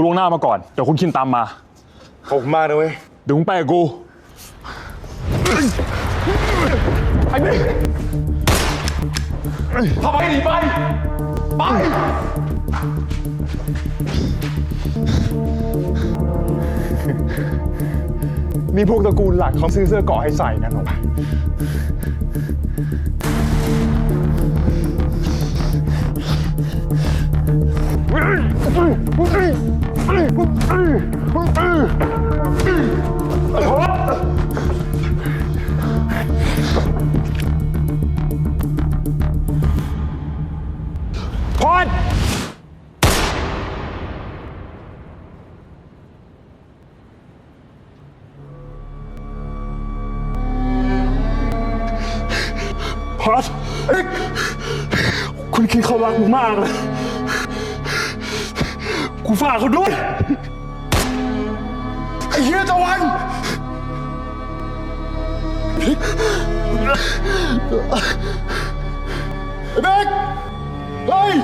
กูล่วงหน้ามาก่อน เดี๋ยวคุณคินตามมา ขอบคุณมากนะเว้ย เดี๋ยวมึงไปกับกู ไอ้บิ๊กทำไมหนีไป ไป นี่พวกตระกูลหลักเขาซื้อเสื้อเกราะให้ใส่กันหรอปะ พอดพอดคุณคิดเขารักมึงมากเลย กูฝากเขาด้วย ไอ้เหี้ยตะวันไอ้เบกเฮ้ย